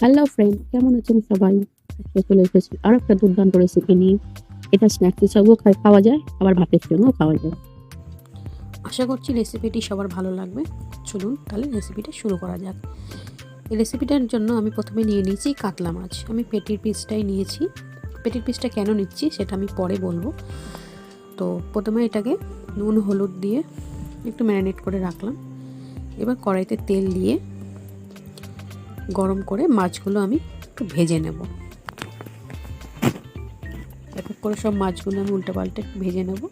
Hello friend কেমন আছেন সবাই? আজকে চলে এসেছি আর একটা দুর্দান্ত রেসিপি নিয়ে। এটা স্ন্যাক্স হিসাবেও খাওয়া যায়, আবার ভাতের সঙ্গেও খাওয়া যায়। আশা করছি রেসিপিটি সবার ভালো লাগবে। চলুন তাহলে রেসিপিটা শুরু করা যাক। এই রেসিপিটার জন্য আমি প্রথমে নিয়ে নিয়েছি কাতলা মাছ। আমি পেটির পিসটাই নিয়েছি। পেটির পিসটা কেন নিচ্ছি সেটা আমি পরে বলব। তো প্রথমে এটাকে নুন, হলুদ দিয়ে একটু ম্যারিনেট করে রাখলাম। এবার কড়াইতে তেল দিয়ে গরম করে মাছগুলো আমি একটু ভেজে নেব। এক এক করে সব মাছগুলো আমি উল্টে পাল্টে একটু ভেজে নেব।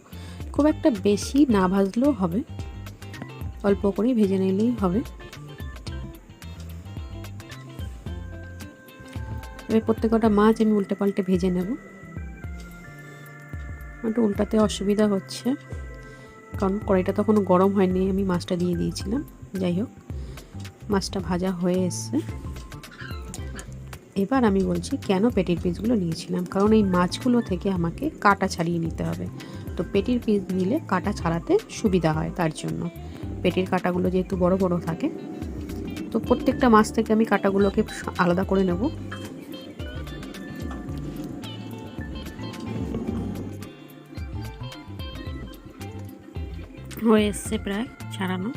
খুব একটা বেশি না ভাজলেও হবে। অল্প করেই ভেজে নিলেই হবে। এবার প্রত্যেকটা মাছ আমি উল্টে পাল্টে ভেজে নেব। একটু উল্টাতে অসুবিধা হচ্ছে। কারণ কড়াইটা তখনও গরম হয়নি, আমি মাছটা দিয়ে দিয়েছিলাম। যাই হোক, মাছটা ভাজা হয়ে এসছে। এবার আমি বলছি, কেন পেটির পিসগুলো নিয়েছিলাম? কারণ এই মাছগুলো থেকে আমাকে কাটা ছাড়িয়ে নিতে হবে। তো পেটির পিস নিলে কাটা ছাড়াতে সুবিধা হয় তার জন্য। পেটির কাটাগুলো যেহেতু বড় বড় থাকে, তো প্রত্যেকটা মাছ থেকে আমি কাটাগুলোকে আলাদা করে নেব। হয়ে এসছে প্রায়, ছাড়ানো।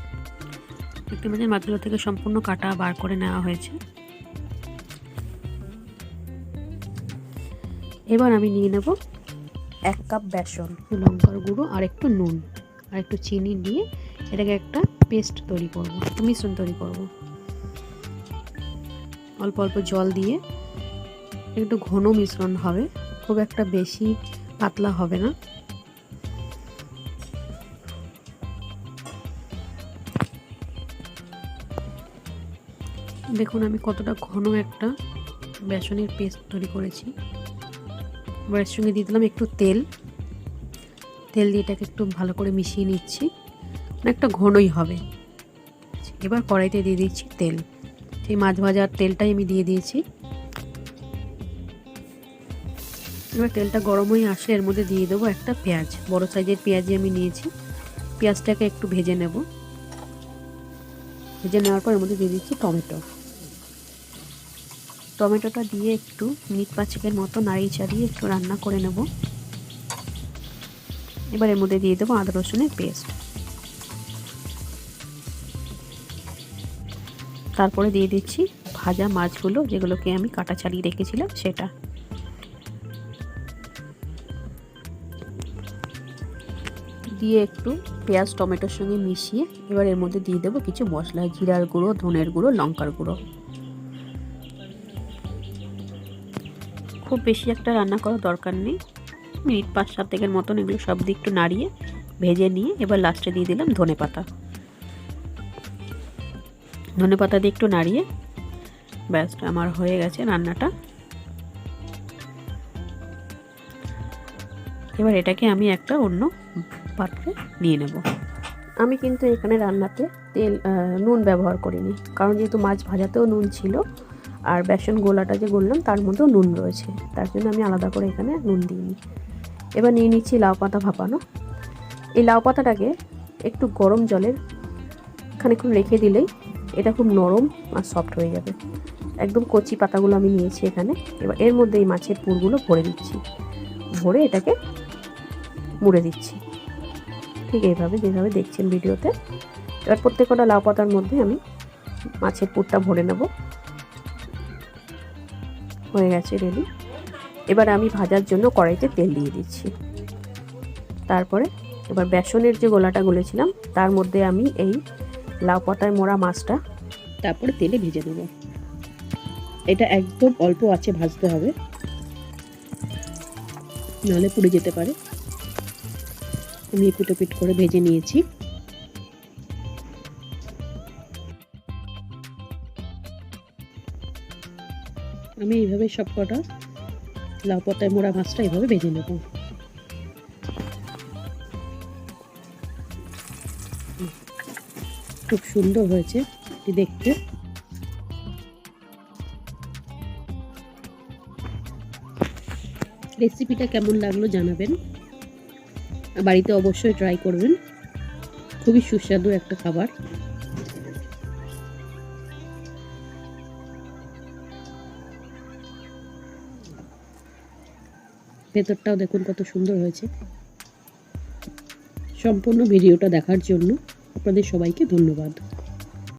দেখতে পাচ্ছেন মাছগুলো থেকে সম্পূর্ণ কাটা বার করে নেওয়া হয়েছে। এবার আমি নিয়ে নেব এক কাপ বেসন। লঙ্কার গুঁড়ো আর একটু নুন। আর একটু চিনি দিয়ে এটাকে একটা পেস্ট তৈরি করব মিশ্রণ তৈরি করব। অল্প অল্প জল দিয়ে একটু ঘন মিশ্রণ হবে খুব একটা বেশি পাতলা হবে না। দেখুন আমি কতটা ঘন একটা বেসনের পেস্ট তৈরি করেছি। এবার সঙ্গে দিয়ে দিলাম একটু তেল। তেল দিয়ে এটাকে একটু ভালো করে মিশিয়ে নিচ্ছি। অনেকটা ঘনই হবে। এবার কড়াইতে দিয়ে দিচ্ছি তেল। সেই মাছ ভাজার তেলটাই আমি দিয়ে দিয়েছি। এবার তেলটা গরম হয়ে আসলে এর মধ্যে দিয়ে দেবো একটা পেঁয়াজ। বড় সাইজের পেঁয়াজই আমি নিয়েছি। পেঁয়াজটাকে একটু ভেজে নেব। ভেজে নেওয়ার পর এর মধ্যে দিয়ে দিচ্ছি টমেটো। টমেটোটা দিয়ে একটু মিনিট পাঁচেকের মতো নাড়িয়ে চাড়িয়ে একটু রান্না করে নেব। এবার এর মধ্যে দিয়ে দেবো আদা, রসুনের পেস্ট। তারপরে দিয়ে দিচ্ছি ভাজা মাছগুলো যেগুলোকে আমি কাটা ছাড়িয়ে রেখেছিলাম সেটা। দিয়ে একটু পেঁয়াজ, টমেটোর সঙ্গে মিশিয়ে এবার এর মধ্যে দিয়ে দেবো কিছু মশলা, জিরার গুঁড়ো, ধনের গুঁড়ো, লঙ্কার গুঁড়ো। খুব বেশি একটা রান্না করার দরকার নেই। মিনিট পাঁচ সাত দিকের মতন এগুলো সব দিক একটু নাড়িয়ে, ভেজে নিয়ে এবার লাস্টে দিয়ে দিলাম ধনে পাতা। ধনে পাতা দিয়ে একটু নাড়িয়ে, ব্যাস আমার হয়ে গেছে রান্নাটা। এবার এটাকে আমি একটা অন্য পাত্রে নিয়ে নেব। আমি কিন্তু এখানে রান্নাতে তেল নুন ব্যবহার করিনি, কারণ যেহেতু মাছ ভাজাতেও নুন ছিল আর বেসন গোলাটা যে গড়লাম তার মধ্যেও নুন রয়েছে। তার জন্য আমি আলাদা করে এখানে নুন দিইনি এবার নিয়ে নিচ্ছি লাউ পাতা ভাপানো। এই লাউ পাতাটাকে একটু গরম জলের খানিক্ষণ রেখে দিলেই এটা খুব নরম আর সফট হয়ে যাবে। একদম কচি পাতাগুলো আমি নিয়েছি এখানে। এবার এর মধ্যে এই মাছের পুরগুলো ভরে দিচ্ছি। ভরে এটাকে মুড়ে দিচ্ছি। ঠিক এইভাবে যেভাবে দেখছেন ভিডিওতে। এবার প্রত্যেকটা লাউ পাতার মধ্যে আমি মাছের পুরটা ভরে নেব। হয়ে গেছে রেডি। এবার আমি ভাজার জন্য কড়াইতে তেল দিয়ে দিচ্ছি। তারপরে এবার বেসনের যে গোলাটা গুলেছিলাম, তার মধ্যে আমি এই লাউ পাতায় মোড়া মাছটা তারপরে তেলে ভেজে দেবো। এটা একদম অল্প আছে ভাজতে হবে। নাহলে পুড়ে যেতে পারে। আমি পিটো পিট করে ভেজে নিয়েছি। আমি এইভাবে সব কটা লাউ পাতায় মোড়া মাছটা এইভাবে ভেজে নেব। খুব সুন্দর হয়েছে এটি দেখতে। রেসিপিটা কেমন লাগল জানাবেন। বাড়িতে অবশ্যই ট্রাই করবেন। খুবই সুস্বাদু একটা খাবার। ভেতরটাও দেখুন কত সুন্দর হয়েছে। সম্পূর্ণ ভিডিওটা দেখার জন্য আপনাদের সবাইকে ধন্যবাদ।